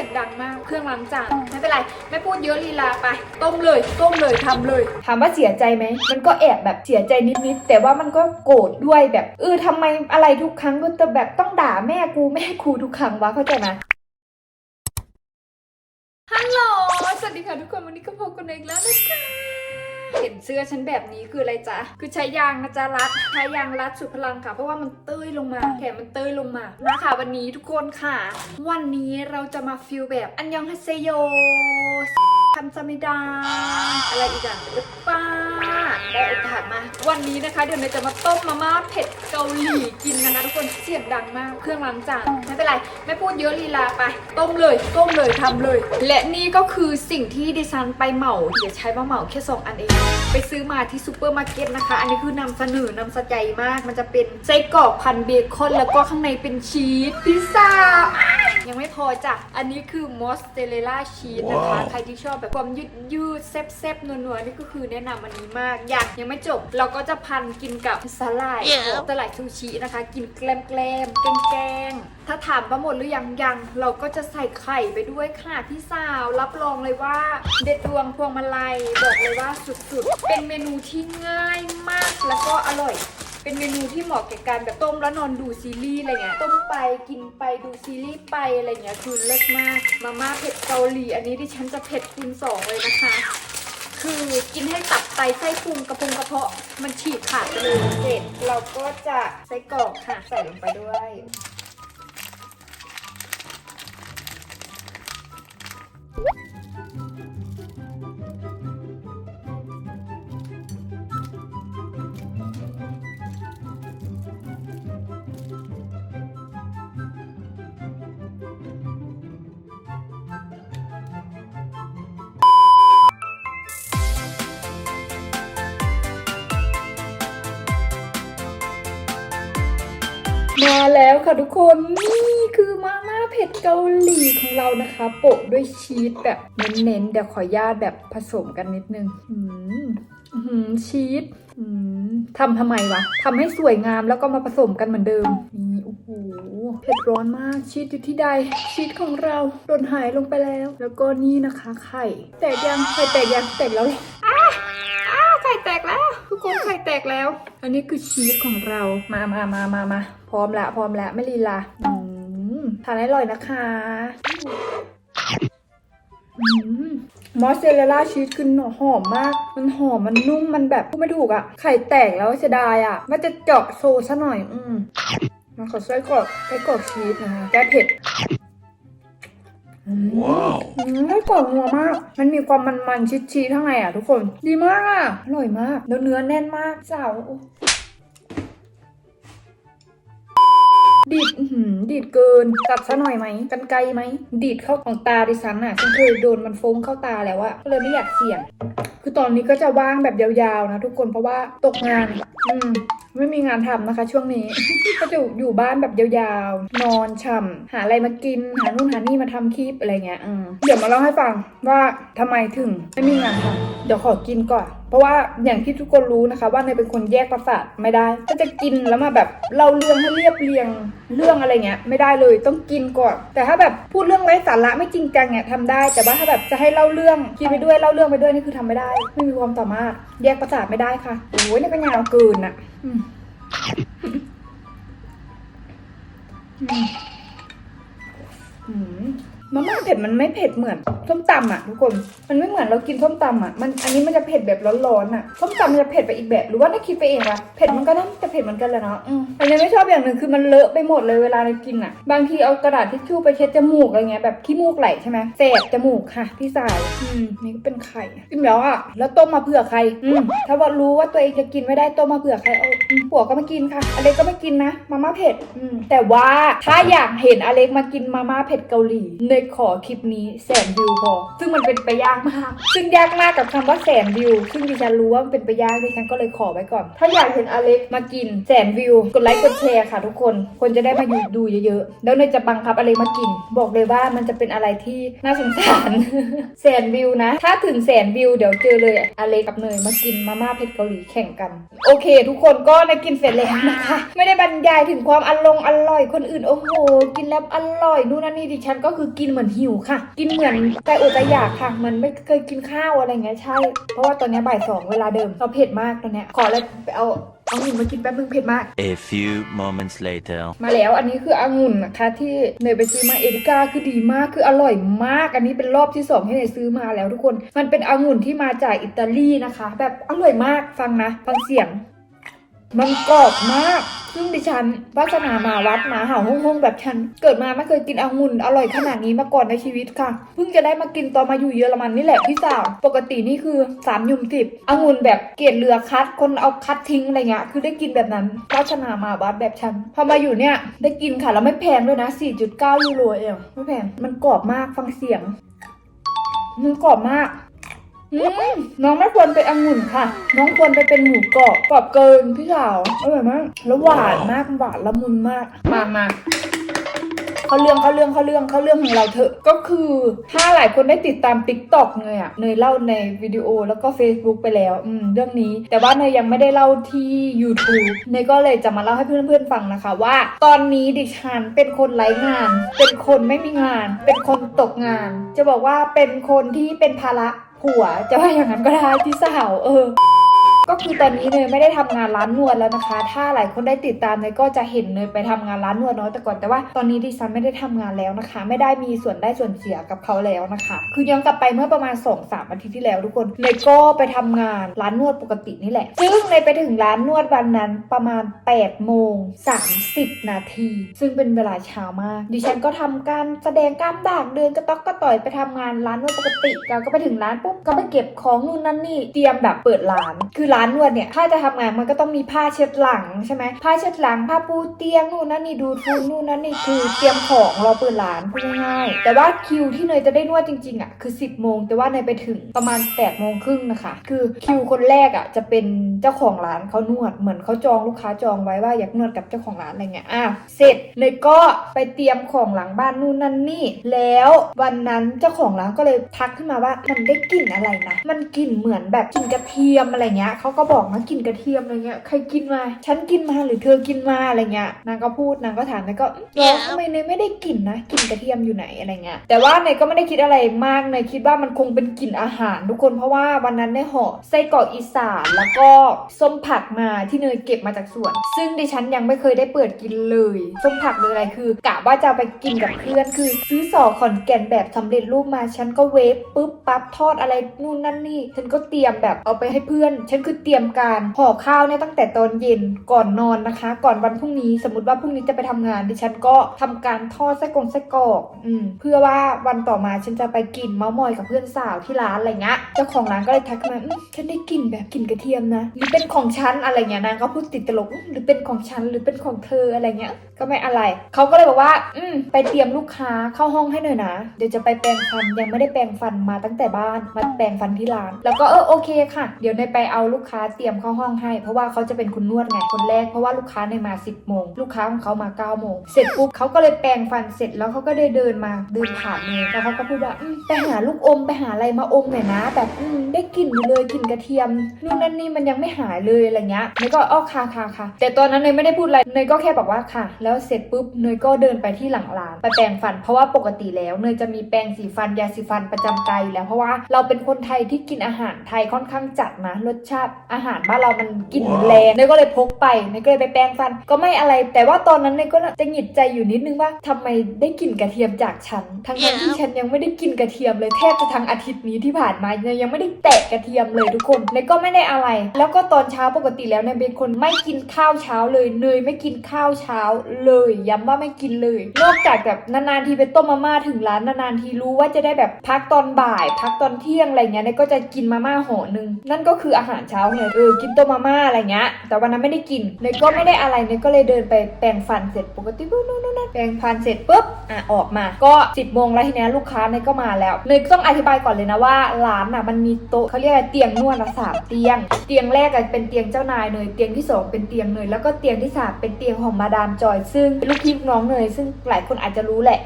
สียงดังมาก เครื่องล้างจานไม่เป็นไร ไม่พูดเยอะลีลาไป ต้มเลย ต้มเลยทำเลย ถามว่าเสียใจไหม มันก็แอบแบบเสียใจนิดๆ แต่ว่ามันก็โกรธด้วยแบบ เออทำไมอะไรทุกครั้งก็จะแบบต้องด่าแม่กูแม่กูทุกครั้งวะเข้าใจไหมฮัลโหล สวัสดีค่ะทุกคน วันนี้ก็พบกันอีกแล้วนะคะ เห็นเสื้อฉันแบบนี้คืออะไรจ๊ะ คือใช้ยางนะจ๊ะรัด ใช้ยางรัดสุดพลังค่ะ เพราะว่ามันเต้ยลงมา แขนมันเต้ยลงมานะคะวันนี้ทุกคนค่ะ วันนี้เราจะมาฟิลแบบอันยองฮาเซโย คำซามิดา อะไรอีกอะหรือป้าได้โอกาสมา วันนี้นะคะเดี๋ยวเราจะมาต้มมาม่าเผ็ดเกาหลีกินนะคะทุกคนเสียงดังมากเครื่องล้างจานไม่เป็นไร ไม่พูดเยอะลีลาไป ต้มเลยต้มเลยทำเลย และนี่ก็คือสิ่งที่ดิฉันไปเหมาเดี๋ยวใช้มาเหมาแค่สองอันเอง ไปซื้อมาที่ซูเปอร์มาร์เก็ตนะคะ อันนี้คือนำเสนอนำสใจมาก มันจะเป็นไส้กรอกพันเบคอนแล้วก็ข้างในเป็นชีสพิซซ่ายยังไม่พอจ้ะอันนี้คือมอสเตเรลล่าชีสนะคะใครที่ชอบแบบความยืดยืดๆแซ่บๆนัวๆนี่ก็คือแนะนำอันนี้มากอยากยังไม่จบ เราก็จะพันกินกับสลายของสลายซูชินะคะ กินแกล้มแกล้มๆแกงๆถ้าถามว่าหมดหรือยังยัง เราก็จะใส่ไข่ไปด้วยค่ะพี่สาวรับรองเลยว่า เด็ดดวงพวงมาลัยบอกเลยว่าสุดๆ เป็นเมนูที่ง่ายมากแล้วก็อร่อย เป็นเมนูที่เหมาะแก่การแบบต้มแล้วนอนดูซีรีส์อะไรเงี้ยต้มไปกินไปดูซีรีส์ไปอะไรเงี้ยคือเลิศมากมาม่าเผ็ดเกาหลีอันนี้ที่ฉันจะเผ็ดคูณสองเลยนะคะ คือกินให้ตับไตไส้พุงกระพุงกระเพาะมันฉีกขาดไปเลยเสร็จเราก็จะใส่กรอกค่ะใส่ลงไปด้วย ค่ะทุกคนนี่คือมาม่าเผ็ดเกาหลีของเรานะคะโปะด้วยชีสแบบเน้นๆเดี๋ยวขออนุญาตแบบผสมกันนิดนึงอืมอื้อหือชีสอืมทำทำไมวะทำให้สวยงามแล้วก็มาผสมกันเหมือนเดิมนี่โอ้โหเผ็ดร้อนมากชีสอยู่ที่ใดชีสของเราโดนหายลงไปแล้ว แล้วก็นี่นะคะไข่แตกยังไข่แตกยังแตกแล้วเหร ทุกคนไข่แตกแล้ว อันนี้คือชีสของเรา มามามามามาพร้อมละพร้อมละไม่ลีลาอืมทานให้อร่อยนะคะอืมมอสซเรลล่าชีสคือหอมมาก มันหอม มันนุ่ม มันแบบพูดไม่ถูกอะ่ะ ไข่แตกแล้วเสียดายอะ่ะว่าจะเจาะโซซะหน่อย อืมมาขอไส้กรอกไส้กรอกชีสนะคะแก้เผ็ด อืมอืมไส้กรอกนัวมาก มันมีความมันๆชีสๆข้างในอะทุกคน ดีมากอะ อร่อยมากแล้วเนื้อแน่นมากสาวดีดดีดเกิน ตัดซะหน่อยไหม กันไกลไหม ดีดเข้าของตาดิฉันอะ ฉันเคยโดนมันฟงเข้าตาแล้วอะก็เลยไม่อยากเสี่ยง คือตอนนี้ก็จะว่างแบบยาวๆนะทุกคน เพราะว่าตกงาน อืมไม่มีงานทำนะคะ ช่วงนี้ ก็จะอยู่บ้านแบบยาวๆ นอนช่ำหาอะไรมากิน หานู่นหานี่มาทำคลิปอะไรเงี้ยเดี๋ยวมาเล่าให้ฟังว่าทำไมถึงไม่มีงานทำเดี๋ยวขอกินก่อน เพราะว่าอย่างที่ทุกคนรู้นะคะ ว่าเนยเป็นคนแยกประสาทไม่ได้ ก็จะกินแล้วมาแบบเล่าเรื่องให้เรียบเรียง เรื่องอะไรเงี้ยไม่ได้เลยต้องกินก่อน แต่ถ้าแบบพูดเรื่องไร้สาระไม่จริงจังเนี่ยทำได้ แต่ว่าถ้าแบบจะให้เล่าเรื่องกินไปด้วยเล่าเรื่องไปด้วยนี่คือทำไม่ได้ ไม่มีความสามารถแยกประสาทไม่ได้ค่ะโอ้ยนี่ก็ยาวเกินอะมะมม่าเผ็ดมันไม่เผ็ดเหมือน ส้มตำอะทุกคน มันไม่เหมือนเรากินส้มตำอะ มัน อันนี้มันจะเผ็ดแบบร้อนๆอะ ส้มตำมันจะเผ็ดไปอีกแบบ หรือว่าถ้าคิดไปเองวะเผ็ดมันก็น่าจะเผ็ดเหมือนกันแหละเนาะอืมแต่ยังไม่ชอบอย่างหนึ่งคือมันเลอะไปหมดเลยเวลาเรากินอะ บางทีเอากระดาษทิชชู่ไปเช็ดจมูกอะไรเงี้ยแบบขี้มูกไหลใช่ไหมแสบจมูกค่ะ พี่สาย อืม นี่ก็เป็นไข่กินแล้วอะ แล้วต้มมาเผื่อใคร อืม ถ้าว่ารู้ว่าตัวเองจะกินไม่ได้ต้มมาเผื่อใครเอาอืมผัวก็ไม่กินค่ะ อเล็กก็ไม่กินนะ มาม่าเผ็ด อืม แต่ว่าถ้าอยากเห็นอเล็กมากินมาม่าเผ็ดเกาหลีเนยขอคลิปนี้แสนวิวพอ ซึ่งมันเป็นไปยากมาก ซึ่งยากมากกับคำว่าแสนวิว ซึ่งดิฉันรู้ว่ามันเป็นไปยากดิฉันก็เลยขอไว้ก่อน ถ้าอยากเห็นอเล็กมากินแสนวิว กดไลค์กดแชร์ค่ะทุกคน คนจะได้มาอยู่ดูเยอะๆ แล้วเนยจะบังคับอเล็กมากิน บอกเลยว่ามันจะเป็นอะไรที่น่าสงสารแสนวิวนะ ถ้าถึงแสนวิวเดี๋ยวเจอเลยอเล็กกับเนยมากินมาม่าเผ็ดเกาหลีแข่งกัน โอเค ทุกคนก็ในกินเสร็จแล้วนะคะ ไม่ได้บรรยายถึงความอร่อยอร่อยคนอื่นโอ้โหกินแล้วอร่อยนู่นนั่นนี่ดิฉันก็คือกินเหมือนหิวค่ะ กินเหมือนใจอดใจอยากค่ะเหมันไม่เคยกินข้าวอะไรเงี้ยใช่ เพราะว่าตอนนี้บ่ายสองเวลาเดิมเราเผ็ดมากตอนเนี้ยขอเลยไปเอาเอาหนึ่งมากินแป๊บนึงเผ็ดมาก A few moments later. มาแล้วอันนี้คือองุ่นนะคะ ที่เนยไปซื้อมาเอริกาคือดีมากคืออร่อยมาก อันนี้เป็นรอบที่สองที่เนยซื้อมาแล้วทุกคน มันเป็นองุ่นที่มาจากอิตาลีนะคะ แบบอร่อยมากฟังนะ ฟังเสียง มันกรอบมาก ซึ่งดิฉันวาสนามาวัดมาเห่าห้องแบบฉัน เกิดมาไม่เคยกินองุ่นอร่อยขนาดนี้มาก่อนในชีวิตค่ะ เพิ่งจะได้มากินตอนมาอยู่เยอรมันนี่แหละพี่สาว ปกตินี่คือสามยุมสิบองุ่นแบบเกรดเรือคัด คนเอาคัดทิ้งอะไรเงี้ยคือได้กินแบบนั้นวาสนามาวัดแบบฉัน พอมาอยู่เนี่ยได้กินค่ะแล้วไม่แพงด้วยนะ 4.9 ยูโรเองไม่แพงมันกรอบมากฟังเสียงมันกรอบมาก อืมน้องไม่ควรเป็นองุ่นค่ะ น้องควรไปเป็นหมูกรอบกรอบเกินพี่สาวอร่อยมากแล้วหวานมากหวานละมุนมากมามาเขาเรื่องเขาเรื่องเขาเรื่องเขาเรื่องของเราเถอะก็คือถ้าหลายคนได้ติดตาม t ิ k t o k เนยอะเนยเล่าในวิดีโอแล้วก็ Facebook ไปแล้วอืมเรื่องนี้ แต่ว่าเนยยังไม่ได้เล่าที่ YouTube เนยก็เลยจะมาเล่าให้เพื่อนๆฟังนะคะว่า ตอนนี้ดิฉันเป็นคนไร้งาน เป็นคนไม่มีงาน เป็นคนตกงาน จะบอกว่าเป็นคนที่เป็นภาระ ผัวจะว่าอย่างนั้นก็ได้พี่สาวเออ ก็คือตอนนี้เนยไม่ได้ทำงานร้านนวดแล้วนะคะ ถ้าหลายคนได้ติดตามเนยก็จะเห็นเนยไปทำงานร้านนวดเนาะแต่ก่อนแต่ว่าตอนนี้ดิฉันไม่ได้ทำงานแล้วนะคะ ไม่ได้มีส่วนได้ส่วนเสียกับเขาแล้วนะคะ คือย้อนกลับไปเมื่อประมาณ2อสามอาทิตย์ที่แล้วทุกคนเนยก็ไปทำงานร้านนวดปกตินี่แหละ ซึ่งเนยไปถึงร้านนวดวันนั้นประมาณ8โมง30นาที ซึ่งเป็นเวลาเช้ามาก ดิฉันก็ทำการแสดงกล้ามด่างเดินกระต๊อกกระต่อยไปทำงานร้านนวดปกติเราก็ไปถึงร้านปุ๊บก็ไปเก็บของนู่นนั่นนี่เตรียมแบบเปิดร้านคือร้านนวดเนี่ยถ้าจะทำงานมันก็ต้องมีผ้าเช็ดหลังใช่ไหมผ้าเช็ดหลังผ้าปูเตียงนู่นนั่นนี่ดูดฝุ่นนู่นนั่นนี่คือเตรียมของรอเปิดร้านพูดง่ายๆแต่ว่าคิวที่เนยจะได้นวดจริงๆอะคือ 10โมงแต่ว่าเนยไปถึงประมาณ8โมงครึ่งนะคะคือคิวคนแรกอะจะเป็นเจ้าของร้านเขานวดเหมือนเขาจองลูกค้าจองไว้ว่าอยากนวดกับเจ้าของร้านอะไรเงี้ยอะเสร็จเนยก็ไปเตรียมของหลังบ้านนู่นนั่นนี่ แล้ววันนั้นเจ้าของร้านก็เลยทักขึ้นมาว่ามันได้กลิ่นอะไรนะมันกลิ่นเหมือนแบบกลิ่นกระเทียมอะไรเงี้ยเขาก็บอกนะกลิ่นกระเทียมอะไรเงี้ยใครกินมาฉันกินมาหรือเธอกินมาอะไรเงี้ยนางก็พูดนางก็ถามนายก็เออทำไมเนยไม่ได้กลิ่นนะกลิ่นกระเทียมอยู่ไหนอะไรเงี้ยแต่ว่าเนยก็ไม่ได้คิดอะไรมากเนยคิดว่ามันคงเป็นกลิ่นอาหาร ทุกคนเพราะว่าวันนั้นเนี่ยห่อไส้กรอกอีสานแล้วก็ส้มผักมาที่เนยเก็บมาจากสวน ซึ่งดิฉันยังไม่เคยได้เปิดกินเลยส้มผักหรืออะไรคือกะว่าจะเอาไปกินกับเพื่อนคือ ซื้อสอขอนแก่นแบบสำเร็จรูปมาฉันก็เวฟปุ๊บปั๊บทอดอะไรนู่นนั่นนี่ฉันก็เตรียมแบบเอาไปให้เพื่อนฉันคือือเตรียมการห่อข้าวเนี่ยตั้งแต่ตอนเย็นก่อนนอนนะคะ ก่อนวันพรุ่งนี้สมมติว่าพรุ่งนี้จะไปทำงานดิฉันก็ทำการทอดไส้กรงไส้กรอกอืมเพื่อว่าวันต่อมาฉันจะไปกินเมาส์มอยกับเพื่อนสาวที่ร้านอะไรเงี้ยเจ้าของร้านก็เลยทักมาฉันได้กลิ่นแบบกลิ่นกระเทียมนะหรือเป็นของฉันอะไรเงี้ยนางก็พูดติดตลกหรือเป็นของฉันหรือเป็นของเธออะไรเงี้ย ก็ไม่อะไร เขาก็เลยบอกว่า อืม ไปเตรียมลูกค้าเข้าห้องให้หน่อยนะ เดี๋ยวจะไปแปรงฟัน ยังไม่ได้แปรงฟันมาตั้งแต่บ้าน มาแปรงฟันที่ร้าน แล้วก็เออโอเคค่ะ เดี๋ยวในยไปเอาลูกค้าเตรียมเข้าห้องให้ เพราะว่าเขาจะเป็นคนนวดไง คนแรก เพราะว่าลูกค้าในยมา 10โมง ลูกค้าของเขามา9โมง เสร็จปุ๊บเขาก็เลยแปรงฟันเสร็จแล้วเขาก็ได้เดินมาเดินผ่านเลยแล้วเขาก็พูดว่า อืม ไปหาลูกอมไปหาอะไรมาอมหน่อยนะ แบบ อืม ได้กลิ่นอยู่เลยกลิ่นกระเทียม นู่นนั่นนี่มันยังไม่หายเลยอะไรเงี้ยเนยก็อ้อค่ะค่ะค่ะแต่ตอนนั้นเนยไม่ได้พูดอะไรเนยก็แค่บอกว่าค่ะแล้วเสร็จปุ๊บเนยก็เดินไปที่หลังร้านไปแปรงฟัน เพราะว่าปกติแล้วเนยจะมีแปรงสีฟันยาสีฟันประจำกายอยู่แล้วเพราะว่าเราเป็นคนไทยที่กินอาหารไทยค่อนข้างจัดนะรสชาติอาหารบ้านเรามันกลิ่นแรงเนยก็เลยพกไปเนยก็เลยไปแปรงฟันก็ไม่อะไร แต่ว่าตอนนั้นเนยก็จะหงิดใจอยู่นิดนึงว่าทำไมได้กลิ่นกระเทียมจากฉันทั้งนั้นที่ฉันยังไม่ได้กินกระเทียมเลยแทบจะทั้งอาทิตย์นี้ที่ผ่านมาเนยยังไม่ได้แตะกระเทียมเลยทุกคนเนยก็ไม่ได้อะไร แล้วก็ตอนเช้าปกติแล้วเนยเป็นคนไม่กินข้าวเช้าเลยเนยไม่กินข้าวเช้าเลยย้ำว่าไม่กินเลย นอกจากแบบนานๆทีไปต้มมาม่าถึงร้านนานๆทีรู้ว่าจะได้แบบพักตอนบ่าย พักตอนเที่ยงอะไรเงี้ยเนยก็จะกินมาม่าห่อหนึ่งนั่นก็คืออาหารเช้าไงเออกินต้มมาม่าอะไรเงี้ยแต่วันนั้นไม่ได้กินเนยก็ไม่ได้อะไรเนยก็เลยเดินไปแปรงฟันเสร็จปกติปุ๊บนู่นนั่นแปรงฟันเสร็จปุ๊บอะออกมาก็ 10บโมงแล้วทีเนี้ยลูกค้าเนยก็มาแล้วเนยต้องอธิบายก่อนเลยนะว่าร้านอะมันมีโต๊ะเขาเรียกอะไรเตียงนวดอะสามเตียง เตียงแรกอะเป็นเตียงเจ้านายเนยเตียงที่สองเป็นเตียงเนยแล้วก็เตียงที่สามเป็นเตียงของมาดามจอยซึ่งลูกพี่ลูกน้องเนยซึ่งหลายคนอาจจะรู้แหละ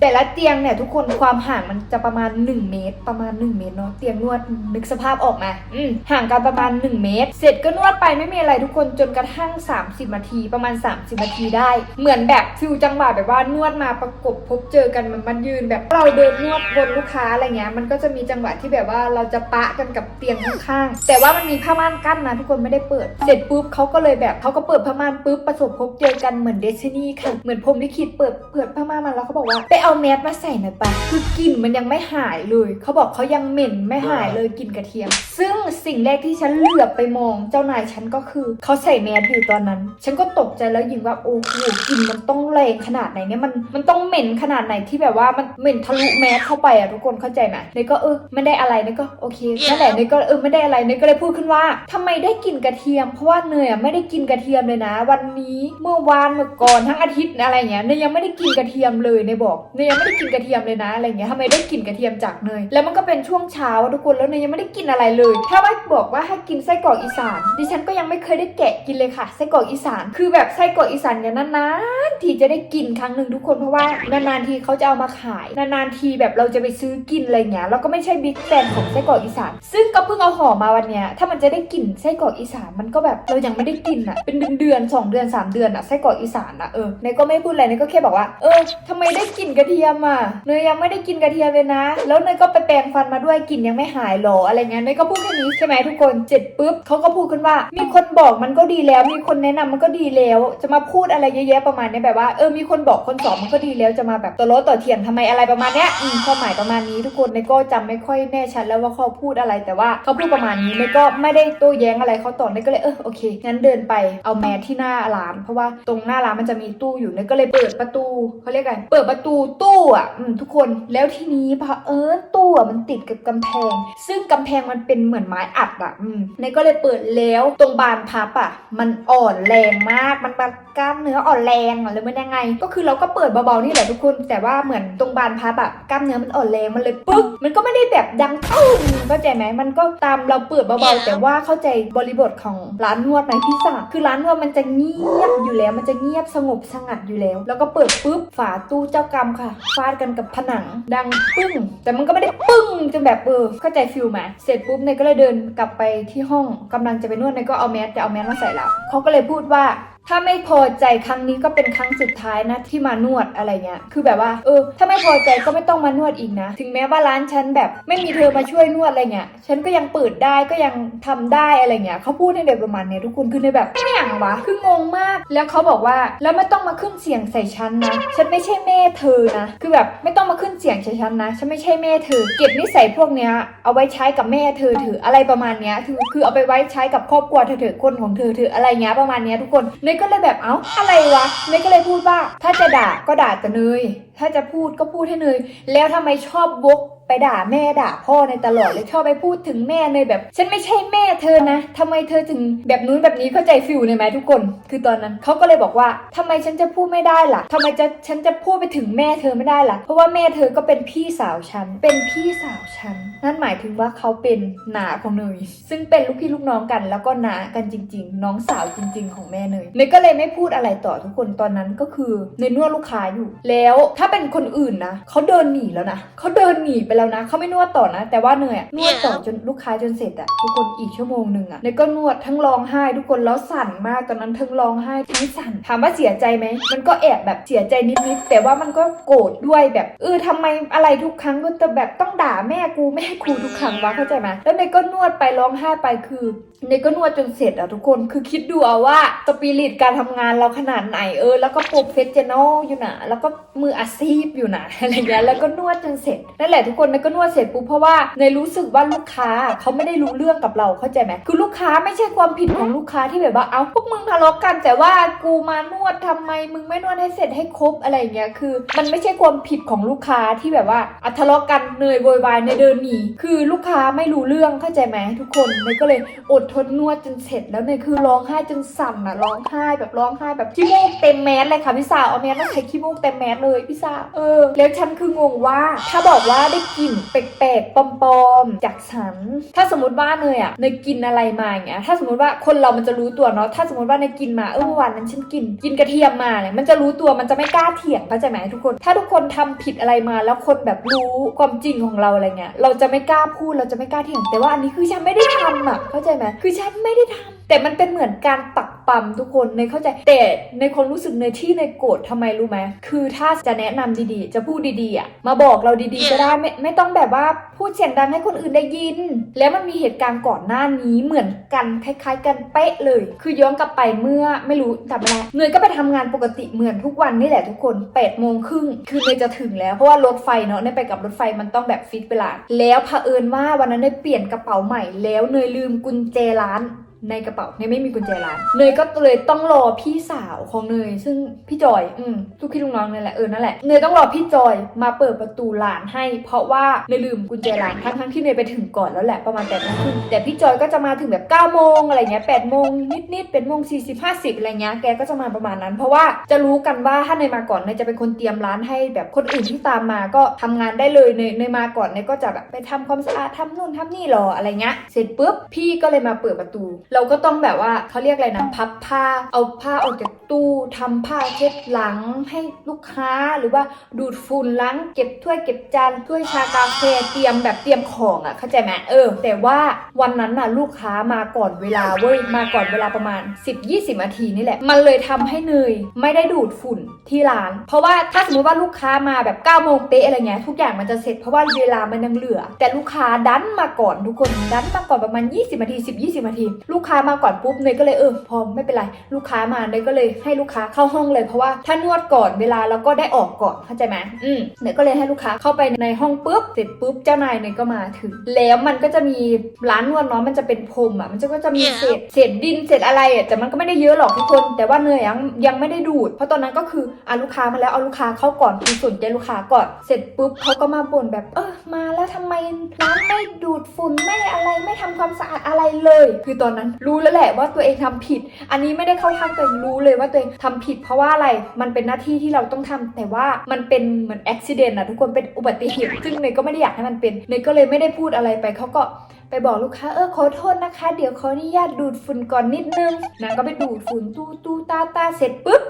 แต่ละเตียงเนี่ยทุกคนความห่างมันจะประมาณ 1 เมตร ประมาณ 1 เมตรเนาะเตียงนวดนึกสภาพออกมาอืมห่างกันประมาณ 1 เมตร เสร็จก็นวดไปไม่มีอะไรทุกคนจนกระทั่ง 30นาทีประมาณ 30นาทีได้ เหมือนแบบฟิลจังหวะแบบว่านวดมาประกบพบเจอกันมันมันยืนแบบเราเดินนวดบนลูกค้าอะไรเงี้ยมันก็จะมีจังหวะที่แบบว่าเราจะปะกันกับเตียงข้างๆแต่ว่ามันมีผ้าม่านกั้นนะทุกคนไม่ได้เปิด เสร็จปุ๊บเขาก็เลยแบบเขาก็เปิดผ้าม่านปุ๊บประสบพบเจอกันเหมือนเดซินี่ค่ะเหมือนพรมลิขิตเปิดเปิดผ้าม่านมาแล้วเขาบอกว่าไปเอาแมสมาใส่หน่อยปะคือกลิ่นมันยังไม่หายเลย เขาบอกเขายังเหม็นไม่หายเลยกลิ่นกระเทียม ซึ่งสิ่งแรกที่ฉันเหลือบไปมองเจ้านายฉันก็คือเขาใส่แมสอยู่ตอนนั้น ฉันก็ตกใจแล้วยิงว่าโอ้โหกลิ่นมันต้องแรงขนาดไหนเนี่ยมันมันต้องเหม็นขนาดไหนที่แบบว่ามันเหม็นทะลุแมสเข้าไปอะทุกคนเข้าใจไหมเนยก็เออไม่ได้อะไรเนยก็โอเคนั่นแหละเนยก็เออไม่ได้อะไรเนยก็เลยพูดขึ้นว่าทำไมได้กลิ่นกระเทียม เพราะว่าเนยอะไม่ได้กินกระเทียมเลยนะ วันนี้เมื่อวานเมื่อก่อนทั้งอาทิตย์อะไรเงี้ยเนยยังไม่ได้กินกระเทียมเลยเนยบอกเนยยังไม่ได้กินกระเทียมเลยนะอะไรเงี้ยทำไมได้กลิ่นกระเทียมจากเนยแล้วมันก็เป็นช่วงเช้าทุกคนแล้วเนยยังไม่ได้กินอะไรเลย ถ้าไม่บอกว่าให้กินไส้กรอกอีสาน ดิฉันก็ยังไม่เคยได้แกะกินเลยค่ะไส้กรอกอีสาน คือแบบไส้กรอกอีสานเนี่ยนานๆทีจะได้กินครั้งหนึ่งทุกคนเพราะว่านานๆทีเขาจะเอามาขายนานๆทีแบบเราจะไปซื้อกินอะไรเงี้ยแล้วก็ไม่ใช่บิ๊กแฟนของไส้กรอกอีสาน ซึ่งก็เพิ่งเอาห่อมาวันเนี้ยถ้ามันจะได้กลิ่นไส้กรอกอีสานมันก็แบบเรายังไม่ได้กินอะเป็นเดือนๆสองเดือนสามเดือนอะไส้กรอกอีสานอะเออเนก็ไม่พูดอะไรเนก็แค่บอกว่าเออทำไมได้กลิ่นกระเทียมอะเนยยังไม่ได้กินกระเทียมเลยนะ แล้วเนยก็ไปแปรงฟันมาด้วยกลิ่นยังไม่หายหรออะไรเงี้ยเนยก็พูดแค่นี้ใช่ไหมทุกคนเสร็จปุ๊บเขาก็พูดขึ้นว่า มีคนบอกมันก็ดีแล้ว มีคนแนะนำมันก็ดีแล้ว จะมาพูดอะไรเยอะแยะประมาณเนี้ยแบบว่าเออมีคนบอกคนสอนมันก็ดีแล้วจะมาแบบตัวโลต่อเทียงทำไมอะไรประมาณเนี้ยอืมความหมายประมาณนี้ทุกคนเนยก็จำไม่ค่อยแน่ชัดแล้วว่าเขาพูดอะไรแต่ว่าเขาพูดประมาณนี้เนยก็ไม่ได้โต้แย้งอะไรเขาต่อเนยก็เลยเออโอเคงั้นเดินไปเอาแมสที่หน้าร้าน เพราะว่าตรงหน้าร้านมันจะมีตู้อยู่เนยก็เลยเปิดประตูเขาเรียกไงเปิดประตูตู้อะอืมทุกคนแล้วทีนี้พอเออตู้อะมันติดกับกำแพง ซึ่งกำแพงมันเป็นเหมือนไม้อัดอะอืมเนยก็เลยเปิดแล้วตรงบานพับอะ มันอ่อนแรงมากมันแบบกล้ามเนื้ออ่อนแรงอะหรือมันยังไง ก็คือเราก็เปิดเบาๆนี่แหละทุกคน แต่ว่าเหมือนตรงบานพับอะกล้ามเนื้อมันอ่อนแรงมันเลยปึ๊กมันก็ไม่ได้แบบดังตุ้มเข้าใจไหมมันก็ตามเราเปิดเบาๆแต่ว่าเข้าใจบริบทของร้านนวดไหมพี่สาวคือร้านนวดมันจะเงียบอยู่แล้วมันจะเงียบสงบสงัดอยู่แล้ว แล้วก็เปิดปุ๊บฝาตู้เจ้ากรรมค่ะ ฟาดกันกับผนัง ดังปึ้ง แต่มันก็ไม่ได้ปึ้งจนแบบเออ เข้าใจฟิลไหมเสร็จปุ๊บเนยก็เลยเดินกลับไปที่ห้องกำลังจะไปนวดเนยก็เอาแมสจะเอาแมสมาใส่แล้วเขาก็เลยพูดว่า ถ้าไม่พอใจครั้งนี้ก็เป็นครั้งสุดท้ายนะที่มานวดอะไรเงี้ย คือแบบว่า เออ ถ้าไม่พอใจก็ไม่ต้องมานวดอีกนะ ถึงแม้ว่าร้านฉันแบบไม่มีเธอมาช่วยนวดอะไรเงี้ย ฉันก็ยังเปิดได้ก็ยังทำได้อะไรเงี้ยเขาพูดในเด็กประมาณเนี้ยทุกคนคือในแบบไม่อย่างวะ คืองงมาก แล้วเขาบอกว่าแล้วไม่ต้องมาขึ้นเสียงใส่ฉันนะ ฉันไม่ใช่แม่เธอนะ คือแบบไม่ต้องมาขึ้นเสียงใส่ฉันนะ ฉันไม่ใช่แม่เธอ เก็บนิสัยพวกเนี้ยเอาไว้ใช้กับแม่เธอเถอะอะไรประมาณเนี้ยคือคือเอาไปไว้ใช้กับครอบครัวเธอเถอะคนของเธอเถอะอะไรเงี้ยประมาณเนี้ยทุกคนเนยก็เลยแบบเอ้าอะไรวะเนยก็เลยพูดว่าถ้าจะด่าก็ด่าแต่เนย ถ้าจะพูดก็พูดให้เนยแล้วทำไมชอบวกไปด่าแม่ด่าพ่อในตลอดเลยชอบไปพูดถึงแม่เนยแบบ ฉันไม่ใช่แม่เธอนะทำไมเธอถึงแบบนู้นแบบนี้เข้าใจฟิลเลยไหมทุกคน คือตอนนั้นเขาก็เลยบอกว่าทำไมฉันจะพูดไม่ได้ล่ะทำไมจะฉันจะพูดไปถึงแม่เธอไม่ได้ล่ะ เพราะว่าแม่เธอก็เป็นพี่สาวฉัน เป็นพี่สาวฉัน นั่นหมายถึงว่าเขาเป็นหนาของเนยซึ่งเป็นลูกพี่ลูกน้องกันแล้วก็หนากันจริง ๆ น้องสาวจริง ๆ ของแม่เนยเนยก็เลยไม่พูดอะไรต่อทุกคนตอนนั้นก็คือเนยนวดลูกค้าอยู่แล้วถ้าเป็นคนอื่นนะเขาเดินหนีแล้วนะเขาเดินหนีไปแล้วนะเขาไม่นวดต่อนะ แต่ว่าเนยอะนวดต่อจนลูกค้าจนเสร็จอะทุกคนอีกชั่วโมงหนึ่งอะเนยก็นวดทั้งร้องไห้ ทุกคนแล้วสั่นมากตอนนั้นทั้งร้องไห้ทั้งสั่นถามว่าเสียใจไหมมันก็แอบแบบเสียใจนิดๆแต่ว่ามันก็โกรธด้วยแบบเออทำไมอะไรทุกครั้งก็จะแบบต้องด่าแม่กูแม่กูทุกครั้งวะเข้าใจไหมแล้วเนยก็นวดไปร้องไห้ไปคือเนยก็นวดจนเสร็จอะทุกคนคือคิดดูเอาว่าสปิริตการทำงานเราขนาดไหนเออแล้วก็โปรเฟชชั่นอลอยู่นะแล้วก็มืออาชีพอยู่นะอะไรเงี้ยแล้วก็นวดจนเสร็จนั่นแหละทุกคนเนยก็นวดเสร็จปุ๊บเพราะว่าเนยรู้สึกว่าลูกค้าเขาไม่ได้รู้เรื่องกับเราเข้าใจไหมคือลูกค้าไม่ใช่ความผิดของลูกค้าที่แบบว่าเอาพวกมึงทะเลาะกัน แต่ว่ากูมานวดทำไมมึงไม่นวดให้เสร็จให้ครบอะไรเงี้ยคือ มันไม่ใช่ความผิดของลูกค้าที่แบบว่าอะทะเลาะกันเนยโวยวายเนยเดินหนีคือลูกค้าไม่รู้เรื่องเข้าใจไหมทุกคนเนยก็เลยอดทนนวดจนเสร็จแล้วเนยคือร้องไห้จนสั่นอะร้องไห้แบบร้องไห้แบบขี้มูกเต็มแมสเลยค่ะพี่สาวเอาแมสมาใส่ขี้มูกเต็มแมสเลยพี่สาเออ แล้วฉันคืองงว่า ถ้าบอกว่าได้กลิ่นแปลกๆปลอมๆจากฉัน ถ้าสมมติว่าเนยอะเนยกินอะไรมาอย่างเงี้ยถ้าสมมติว่าคนเรามันจะรู้ตัวเนาะถ้าสมมติว่าเนยกินมาเออเมื่อวานนั้นฉันกินกินกระเทียมมาเนี่ยมันจะรู้ตัวมันจะไม่กล้าเถียงเข้าใจไหมทุกคน ถ้าทุกคนทำผิดอะไรมาแล้วคนแบบรู้ความจริงของเราอะไรเงี้ยเราจะไม่กล้าพูดเราจะไม่กล้าเถียงแต่ว่าอันนี้คือฉันไม่ได้ทำอะเข้าใจไหมคือฉันไม่ได้ทำ แต่มันเป็นเหมือนการปักปั๊มทุกคนในเข้าใจแต่ในความรู้สึกในที่ในโกรธทำไมรู้ไหมคือถ้าจะแนะนำดีๆ จะพูดดีๆอะมาบอกเราดีๆก็ได้ไม่ไม่ต้องแบบว่าพูดเสียงดังให้คนอื่นได้ยิน แล้วมันมีเหตุการณ์ก่อนหน้านี้เหมือนกันคล้าย ๆ กันเป๊ะเลย คือย้อนกลับไปเมื่อไม่รู้จำไม่ได้เนยก็ไปทำงานปกติเหมือนทุกวันนี่แหละทุกคน8ปดโมงครึ่งคือเนยจะถึงแล้วเพราะว่ารถไฟเนาะเนยไปกับรถไฟมันต้องแบบฟิกเวลาแล้วเผอิญว่าวันนั้นเนยเปลี่ยนกระเป๋าใหม่แล้วเนยลืมกุญแจร้าน ในกระเป๋าเนยไม่มีกุญแจร้านเนยก็เลยต้องรอพี่สาวของเนยซึ่งพี่จอย อืมลูกพี่ลูกน้องเนั่นแหละเออนั่นแหละเนยต้องรอพี่จอยมาเปิดประตูร้านให้ เพราะว่าเนยลืมกุญแจร้านทั้งทั้งที่เนยไปถึงก่อนแล้วแหละประมาณแปดโมงครึ่งแต่พี่จอยก็จะมาถึงแบบ9ก้าโมงอะไรเงี้ยแปดโมงนิดๆเป็นโมงสี่สิบห้าสิบอะไรเงี้ยแกก็จะมาประมาณนั้น เพราะว่าจะรู้กันว่าถ้าเนยมาก่อนเนยจะเป็นคนเตรียมร้านให้แบบคนอื่นที่ตามมาก็ทำงานได้เลยเนยเนยมาก่อนเนยก็จะแบบไปทำความสะอาดทำนู่นทำนี่รออะไรเงี้ยเสร็จปุ๊บพี่ก็เลยมาเปิดประตูเราก็ต้องแบบว่าเขาเรียกอะไรนะพับผ้า เอาผ้าออกจากตู้ทำผ้าเช็ดหลังให้ลูกค้าหรือว่าดูดฝุ่นล้างเก็บถ้วยเก็บจานถ้วยชากาแฟเตรียมแบบเตรียมของอะ่ะเข้าใจไหมเออ แต่ว่าวันนั้นน่ะลูกค้ามาก่อนเวลาเว้ยมาก่อนเวลาประมาณ 10-20นาทีนี่แหละ มันเลยทำให้เนยไม่ได้ดูดฝุ่นที่ร้าน เพราะว่าถ้าสมมติว่าลูกค้ามาแบบ9ก้าโมงเป๊ะอะไรเงี้ยทุกอย่างมันจะเสร็จเพราะว่าเวลามันยังเหลือ แต่ลูกค้าดันมาก่อนทุกคนดันมาก่อนประมาณ 20นาที10-20นาทีลูกค้ามาก่อนปุ๊บเนยก็เลยเออพอไม่เป็นไร ลูกค้ามาเนยก็เลยให้ลูกค้าเข้าห้องเลยเพราะว่าถ้านวดก่อนเวลาแล้วก็ได้ออกก่อนเข้าใจไหมอืมเนยก็เลยให้ลูกค้าเข้าไปในห้องปุ๊บเสร็จปุ๊บเจ้านายเนยก็มาถึง แล้วมันก็จะมีร้านนวดเนาะมันจะเป็นพรมอะมันจะก็จะมีเศษเศษดินเศษอะไรอะแต่มันก็ไม่ได้เยอะหรอกทุกคน แต่ว่าเนยยังยังไม่ได้ดูด เพราะตอนนั้นก็คืออะลูกค้ามาแล้วเอาลูกค้าเข้าก่อนคือสนใจลูกค้าก่อนเสร็จปุ๊บเขาก็มาบ่นแบบเออมาแล้วทำไมร้านไม่ดูดฝุ่นไม่อะไรไม่ทำความสะอาดอะไรเลย คือตอนนั้นรู้แล้วแหละว่าตัวเองทำผิด อันนี้ไม่ได้เข้าข้างตัวเองรู้เลยว่าตัวเองทำผิด เพราะว่าอะไรมันเป็นหน้าที่ที่เราต้องทำแต่ว่ามันเป็นเหมือนอุบิเหตุนะทุกคนเป็นอุบัติเหตุซึ่งเนยก็ไม่ได้อยากให้มันเป็นเนยก็เลยไม่ได้พูดอะไรไปเขาก็ไปบอกลูกค้าเออขอโทษนะคะ เดี๋ยวขออนุญาตดูดฝุ่นก่อนนิดนึงนางก็ไปดูดฝุ่นตู้ตู้ตาตาเสร็จปุ๊บ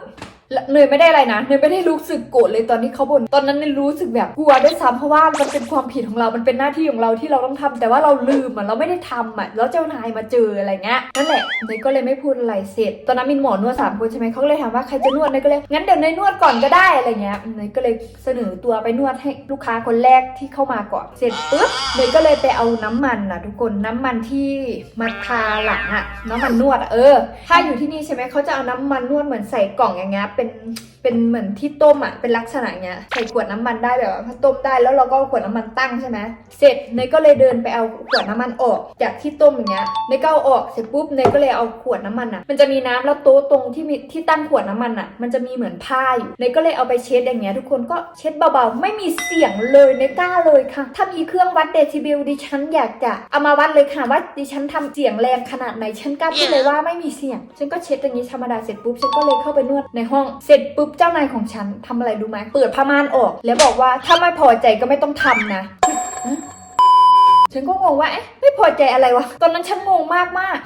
เนยไม่ได้อะไรนะเนยไม่ได้รู้สึกโกรธเลยตอนที่เขาบ่นตอนนั้นเนยรู้สึกแบบกลัวด้วยซ้ำเพราะว่ามันเป็นความผิดของเรา มันเป็นหน้าที่ของเราที่เราต้องทำแต่ว่าเราลืมอะเราไม่ได้ทำอะแล้วเจ้านายมาเจออะไรเงี้ยนั่นแหละเนยก็เลยไม่พูดอะไรเสร็จ ตอนนั้นมีหมอนวดสามคนใช่ไหมเขาก็เลยถามว่าใครจะนวดเนยก็เลยงั้นเดี๋ยวเนยนวดก่อนก็ได้อะไรเงี้ยเนยก็เลยเสนอตัวไปนวดให้ลูกค้าคนแรกที่เข้ามาก่อนเสร็จปุ๊บเนยก็เลยไปเอาน้ำมันนะทุกคนน้ำมันที่มาทาหลังอะน้ำมันนวดเออ ถ้าอยู่ที่นี่ใช่ไหมเขาจะเอาน้ำมันนวดเหมือนใส่กล่องอย่างเงี้ยเป็นเป็นเหมือนที่ต้มอะเป็นลักษณะเงี้ยใส่ขวดน้ำมันได้แบบว่าถ้าต้มได้แล้วเราก็ขวดน้ำมันตั้งใช่ไหมเสร็จเนยก็เลยเดินไปเอาขวดน้ำมันออก จากที่ต้มอย่างเงี้ยเนยก็เอาออกเสร็จปุ๊บเนยก็เลยเอาขวดน้ำมันอะ มันจะมีน้ำแล้วโต๊ะตรงที่มีที่ตั้งขวดน้ำมันอะ มันจะมีเหมือนผ้าอยู่เนยก็เลยเอาไปเช็ดอย่างเงี้ยทุกคนก็เช็ดเบาๆไม่มีเสียงเลยเนยกล้าเลยค่ะ ถ้ามีเครื่องวัดเดซิเบลดิฉันอยากจะเอามาวัดเลยค่ะว่าดิฉันทำเสียงแรงขนาดไหนฉันกล้าพูดเลยว่าไม่มีเสียง ฉันก็เช็ดอย่างนี้ธรรมดาเสร็จปุ๊บฉันก็เลยเข้าไปนวดในห้องเสร็จปุ๊บเจ้านายของฉันทำอะไรรู้ไหมเปิดผ้าม่านออก แล้วบอกว่าถ้าไม่พอใจก็ไม่ต้องทำนะฉันก็งงว่าเอ๊ะไม่พอใจอะไรวะตอนนั้นฉันงงมากมาก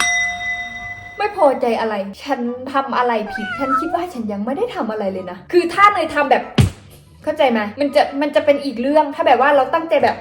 ไม่พอใจอะไร ฉันทำอะไรผิด ฉันคิดว่าฉันยังไม่ได้ทำอะไรเลยนะ คือถ้าเนยทำแบบ เข้าใจไหมมันจะมันจะเป็นอีกเรื่อง ถ้าแบบว่าเราตั้งใจแบบ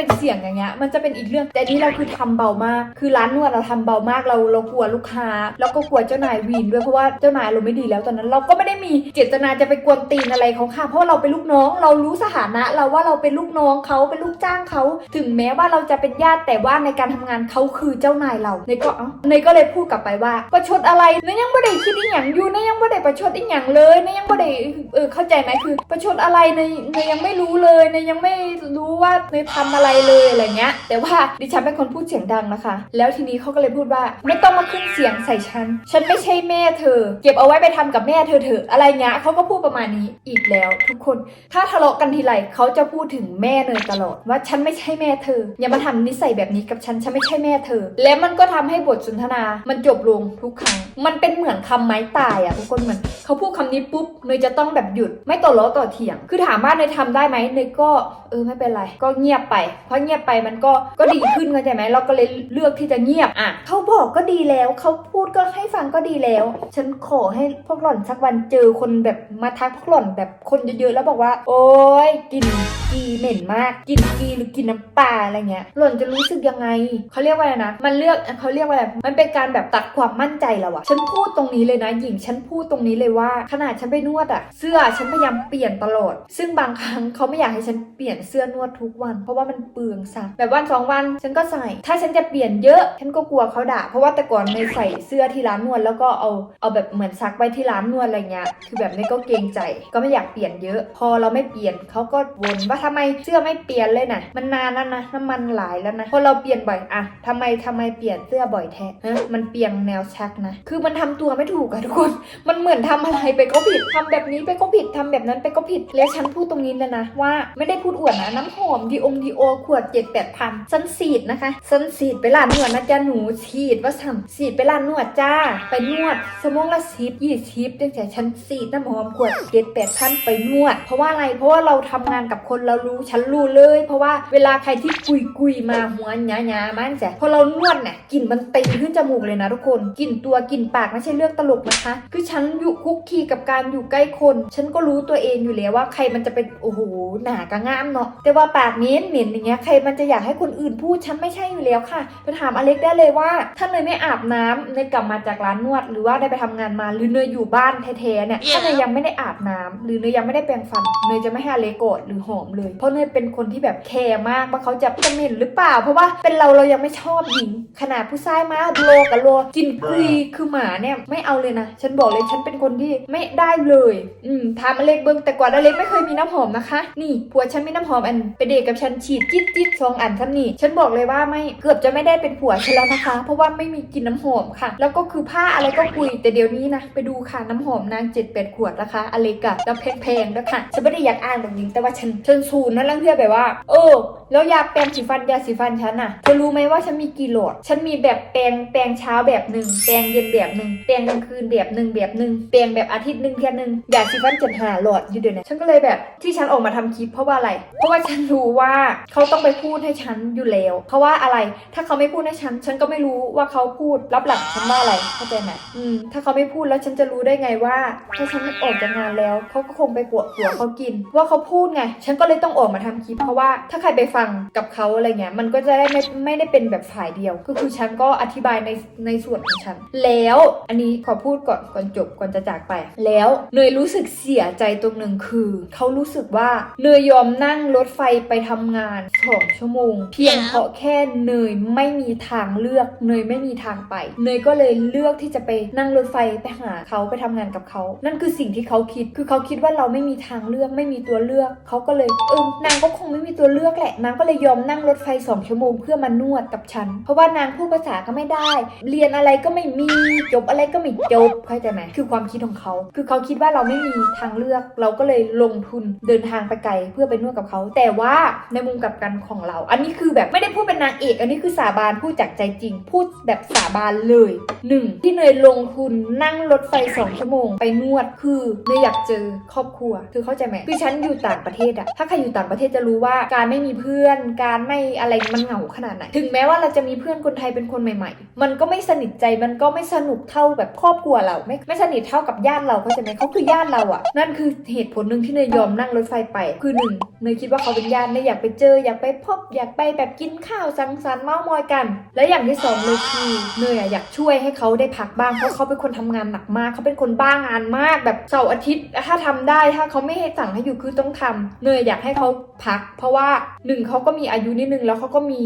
เป็นเสียงอย่างเงี้ยมันจะเป็นอีกเรื่อง แต่นี้เราคือทำเบามาก คือร้านนวดเราทำเบามากเราเรากลัวลูกค้า แล้วก็กลัวเจ้านายวีนด้วยเพราะว่าเจ้านายเราไม่ดีแล้วตอนนั้น เราก็ไม่ได้มีเจตนาจะไปกวนตีนอะไรเขาค่ะเพราะเราเป็นลูกน้อง เรารู้สถานะเราว่าเราเป็นลูกน้องเขาเป็นลูกจ้างเขาถึงแม้ว่าเราจะเป็นญาติแต่ว่าในการทำงานเขาคือเจ้านายเราเนก็เอ้าเนก็เลยพูดกลับไปว่า ประชดอะไรเนยยังไม่ได้คิดอีหยังอยู่เนยยังไม่ได้ประชดอีหยังเลยเนยยังไม่ได้เออเข้าใจไหมคือ ประชดอะไรเนยเนยังไม่รู้เลยเนยยังไม่รู้ว่าเนยทำอะไรเลยอะไรเงี้ย แต่ว่าดิฉันเป็นคนพูดเสียงดังนะคะ แล้วทีนี้เขาก็เลยพูดว่า ไม่ต้องมาขึ้นเสียงใส่ฉัน ฉันไม่ใช่แม่เธอ เก็บเอาไว้ไปทำกับแม่เธอเถอะอะไรเงี้ยเขาก็พูดประมาณนี้อีกแล้ว ทุกคน ถ้าทะเลาะกันทีไรเขาจะพูดถึงแม่เนยตลอด ว่าฉันไม่ใช่แม่เธอ อย่ามาทำนิสัยแบบนี้กับฉัน ฉันไม่ใช่แม่เธอ และมันก็ทำให้บทสนทนา มันจบลงทุกครั้ง มันเป็นเหมือนคำไม้ตายอะทุกคนเหมือนเขาพูดคำนี้ปุ๊บเนยจะต้องแบบหยุด ไม่ต่อล้อต่อเถียง คือถามว่าเนยทำได้ไหมเนยก็เออไม่เป็นไร ก็เงียบไปเพราะเงียบไปมันก็ก็ดีขึ้นเข้าใจไหมเราก็เลยเลือกที่จะเงียบอะเขาบอกก็ดีแล้วเขาพูดก็ให้ฟังก็ดีแล้ว ฉันขอให้พวกหล่อนสักวันเจอคนแบบมาทักพวกหล่อนแบบคนเยอะๆแล้วบอกว่า โอ๊ยกลินกีเหม็นมากกลินกีหรือกินน้ำปลาอะไรเงี้ย หล่อนจะรู้สึกยังไงเขาเรียกว่าอะไรนะมันเลือกเขาเรียกว่าอะไรมันเป็นการแบบตัดความมั่นใจเราอะฉันพูดตรงนี้เลยนะหญิงฉันพูดตรงนี้เลยว่า ขนาดฉันไปนวดอะเสื้อฉันพยายามเปลี่ยนตลอด ซึ่งบางครั้งเขาไม่อยากให้ฉันเปลี่ยนเสื้อนวดทุกวัน เพราะว่ามันเปลืองซักแบบวันสองวันฉันก็ใส่ ถ้าฉันจะเปลี่ยนเยอะฉันก็กลัวเขาด่า เพราะว่าแต่ก่อนในยใส่เสื้อที่ร้านนวดแล้วก็เอาเอาแบบเหมือนซักไว้ที่ร้านนวดอะไรเงี้ยคือแบบนี้ก็เกรงใจ ก็ไม่อยากเปลี่ยนเยอะ พอเราไม่เปลี่ยนเขาก็วนว่าทำไมเสื้อไม่เปลี่ยนเลยนะมันนานแล้วนะน้ำมันหลายแล้วนะพอเราเปลี่ยนบ่อยอะทำไมทำไมเปลี่ยนเสื้อบ่อยแท้ฮะมันเปลี่ยนแนวชักนะ คือมันทำตัวไม่ถูกอะทุกคน มันเหมือนทำอะไรไปก็ผิดทำแบบนี้ไปก็ผิดทำแบบนั้นไปก็ผิด แล้วฉันพูดตรงนี้เลยนะว่าไม่ได้พูดอวดนะน้ำหอมดีองดีโอขวดเจ็ดแปดพันฉันสีดนะคะฉันสีดไปร้านนวดนะจ๊ะหนูฉีดว่าสั่งสีดไปร้านนวดจ้า ไปนวดสมองละสิบยี่สิบตั้งแต่ฉันสีดน้ำหอมขวดเจ็ดแปดพันไปนวด เพราะว่าอะไรเพราะว่าเราทำงานกับคนเรารู้ฉันรู้เลย เพราะว่าเวลาใครที่กุยกุยมาหัวหยาหยามันจะพอเรานวดเนี่ยกลิ่นมันตีขึ้นจมูกเลยนะทุกคนกลิ่นตัวกลิ่นปากไม่ใช่เรื่องตลกนะคะ คือฉันอยู่คุกคีกับการอยู่ใกล้คน ฉันก็รู้ตัวเองอยู่แล้วว่าใครมันจะเป็นโอ้โหหนากระง่ามเนาะแต่ว่าปากเหม็นเหม็นอย่างเงี้ยใครมันจะอยากให้คนอื่นพูดฉันไม่ใช่อยู่แล้วค่ะไปถามอเล็กได้เลยว่าถ้าเนยไม่อาบน้ำเนยกลับมาจากร้านนวด หรือว่าได้ไปทำงานมาหรือเนยอยู่บ้านแท้ๆเนี่ยถ้าเนยยังไม่ได้อาบน้ำหรือเนยยังไม่ได้แปรงฟันเนยจะไม่ให้อเล็กโกรธหรือหอมเลย เพราะเนยเป็นคนที่แบบแคร์มากว่าเขาจะจะเหม็นหรือเปล่า เพราะว่าเป็นเราเรายังไม่ชอบหญิง ขนาดผู้ชายมาโลกับโลกินกุยคือหมาเนี่ยไม่เอาเลยนะฉันบอกเลยฉันเป็นคนที่ไม่ได้เลย อืมถามอเล็กเบิ้งแต่ก่อนอเล็กไม่เคยมีน้ำหอมนะคะ นี่ผัวฉันมีน้ำหอมอันไปเดทกับฉันฉีดจิ๊ดจิ๊ดสองอันซ้ำนี่ฉันบอกเลยว่าไม่เกือบจะไม่ได้เป็นผัวฉันแล้วนะคะ เพราะว่าไม่มีกลินน้ำหอมค่ะ แล้วก็คือผ้าอะไรก็คุยแต่เดี๋ยวนี้นะไปดูค่ะน้ำหอมนางเจ็ดแปดขวดนะคะอเลกะแล้วแพงๆด้วยค่ะฉันไม่ได้อยากอ่านแบบนี้แต่ว่าฉันฉันซูนนั่นลังเพื่อแบบว่า เออ แล้วยาแปรงสีฟันยาสีฟันฉันอะเธอรู้ไหมว่าฉันมีกี่โหลด ฉันมีแบบแปรงแปรงเช้าแบบหนึ่งแปรงเย็นแบบหนึ่งแปรงกลางคืนแบบหนึ่งแบบหนึ่งแปรงแบบอาทิตย์หนึ่งเทียนหนึ่งยาสีฟันจ็ดหาโหลดอยู่เดี๋ยวนี้ฉันก็เลยแบบที่ฉันออกมาทำคลิปเพราะว่าอะไร เพราะว่าฉันรู้ว่าเขาต้องไปพูดให้ฉันอยู่แล้ว เพราะว่าอะไร ถ้าเขาไม่พูดให้ฉัน ฉันก็ไม่รู้ว่าเขาพูดรับหลังฉันว่าอะไร เข้าใจไหมอืม ถ้าเขาไม่พูดแล้วฉันจะรู้ได้ไงว่า ถ้าฉันออกจากงานแล้ว เขาก็คงไปปวดหัวเขากิน ว่าเขาพูดไง ฉันก็เลยต้องออกมาทำคลิป เพราะว่าถ้าใครไปฟังกับเขาอะไรเงี้ยมันก็จะได้ไม่ไม่ได้เป็นแบบฝ่ายเดียว ก็คือฉันก็อธิบายในในส่วนของฉัน แล้วอันนี้ขอพูดก่อนก่อนจบก่อนจะจากไป แล้วเนยรู้สึกเสียใจตรงหนึ่งคือเขารู้สึกว่าเนยยอมนั่งรถไฟไปทำงานสองชั่วโมง เพียงเพราะแค่เนยไม่มีทางเลือกเนยไม่มีทางไป เนยก็เลยเลือกที่จะไปนั่งรถไฟไปหาเขาไปทำงานกับเขา นั่นคือสิ่งที่เขาคิดคือเขาคิดว่าเราไม่มีทางเลือกไม่มีตัวเลือกเขาก็เลยเออนางก็คงไม่มีตัวเลือกแหละนางก็เลยยอมนั่งรถไฟสองชั่วโมงเพื่อมานวดกับฉัน เพราะว่านางพูดภาษาก็ไม่ได้ เรียนอะไรก็ไม่มี จบอะไรก็ไม่จบเข้าใจไหมคือความคิดของเขา คือเขาคิดว่าเราไม่มีทางเลือก เราก็เลยลงทุนเดินทางไปไกลเพื่อไปนวดกับเขา แต่ว่าในมุมกลับกันของเรา อันนี้คือแบบไม่ได้พูดเป็นนางเอก อันนี้คือสาบานพูดจากใจจริง พูดแบบสาบานเลยหนึ่งที่เนยลงทุนนั่งรถไฟสองชั่วโมง ไปนวดคือเนยอยากเจอครอบครัว คือเข้าใจไหมคือฉันอยู่ต่างประเทศอะถ้าใครอยู่ต่างประเทศจะรู้ว่าการไม่มีเพื่อนพื่อนการไม่อะไรมันเหงาขนาดไหน ถึงแม้ว่าเราจะมีเพื่อนคนไทยเป็นคนใหม่ๆ มันก็ไม่สนิทใจมันก็ไม่สนุกเท่าแบบครอบครัวเรา ไม่ไม่สนิทเท่ากับญาติเราเข้าใจไหมเขาคือญาติเราอะนั่นคือเหตุผลหนึ่งที่เนยยอมนั่งรถไฟไป คือหนึ่งเนยคิดว่าเขาเป็นญาติเนยอยากไปเจออยากไปพบอยากไปแบบกินข้าวสังสรรค์เมามอยกัน และอย่างที่สองเลยคือเนยอะอยากช่วยให้เขาได้พักบ้างเพราะเขาเป็นคนทำงานหนักมากเขาเป็นคนบ้างานมากแบบเสาร์อาทิตย์ถ้าทำได้ถ้าเขาไม่ให้สั่งให้อยู่คือต้องทำเนยอยากให้เขาพัก เพราะว่าหนึ่งเขาก็มีอายุนิดนึงแล้วเขาก็มี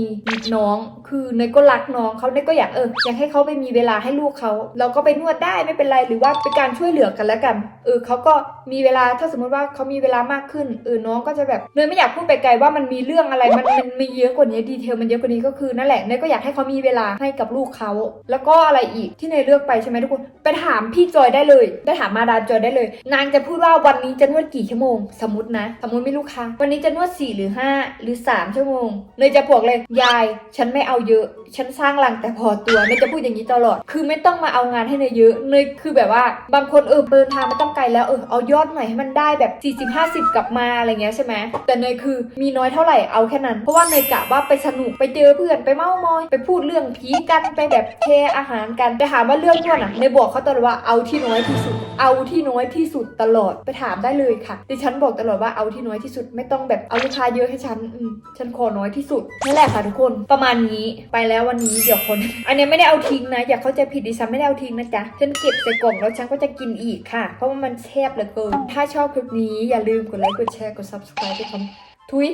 น้อง คือเนยก็รักน้องเขาเนยก็อยากเอออยากให้เขาไปมีเวลาให้ลูกเขาเราก็ไปนวดได้ไม่เป็นไรหรือว่าเป็นการช่วยเหลือกันแล้วกัน เออเขาก็มีเวลาถ้าสมมติว่าเขามีเวลามากขึ้นเออน้องก็จะแบบเนยไม่อยากพูดไปไกลว่ามันมีเรื่องอะไรมันมันมีเยอะกว่านี้ดีเทลมันเยอะกว่านี้ก็คือนั่นแหละเนยก็อยากให้เขามีเวลาให้กับลูกเขาแล้วก็อะไรอีกที่เนยเลือกไปใช่ไหมทุกคนไปถามพี่จอยได้เลย ไปถามมาดามจอยได้เลย นางจะพูดว่าวันนี้จะนวดกี่ชั่วโมง สมมตินะ สมมติไม่ลูกค้าวันนี้จะนวด4หรือ5หรือ3 ชั่วโมงเนยจะบวกเลย ยาย ฉันไม่เอาเยอะ ฉันสร้างหลังแต่พอตัวเนยจะพูดอย่างนี้ตลอด คือไม่ต้องมาเอางานให้เนยเยอะเนยคือแบบว่า บางคนเออเดินทางไม่ต้องไกลแล้วเออเอายอดหน่อยให้มันได้แบบ 40 50 กลับมาอะไรเงี้ยใช่ไหมแต่เนยคือมีน้อยเท่าไหร่เอาแค่นั้น เพราะว่าเนยกะว่าไปสนุกไปเจอเพื่อนไปเมามอย ไปพูดเรื่องผีกันไปแบบเทอาหารกันไปถามว่าเรื่องนวดอะเนยบอกเขาตลอดว่าเอาที่น้อยที่สุด เอาที่น้อยที่สุดตลอดไปถามได้เลยค่ะดิฉันบอกตลอดว่าเอาที่น้อยที่สุดไม่ต้องแบบเอาลูกค้าเยอะให้ฉันอืมฉันขอน้อยที่สุดนั่นแหละค่ะทุกคนประมาณนี้ไปแล้ววันนี้เดี๋ยวคน อันนี้ไม่ได้เอาทิ้งนะ อย่าเข้าใจผิดดิฉันไม่ได้เอาทิ้งนะจ๊ะฉันเก็บใส่กล่องแล้วฉันก็จะกินอีกค่ะ เพราะว่ามันแซ่บเหลือเกิน ถ้าชอบคลิปนี้อย่าลืมกดไลค์กดแชร์กด subscribe ไปคำทุย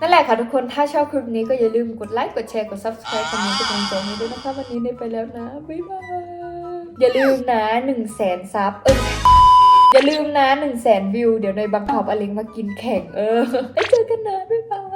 นั่นแหละค่ะทุกคน ถ้าชอบคลิปนี้ก็อย่าลืมกดไลค์ กดแชร์ กด subscribe คอมเมนต์เป็นกำลังใจให้ด้วยนะคะ วันนี้เนยไปแล้วนะ บ๊ายบาย อย่าลืมนะ1 0 0 0 0แสนซับ เอ้ย อย่าลืมนะ1 0 0 0 0แสนวิว เดี๋ยวเนบังคับอเล็งมากินแข่งเออไปเจอกันนะ บ๊ายบาย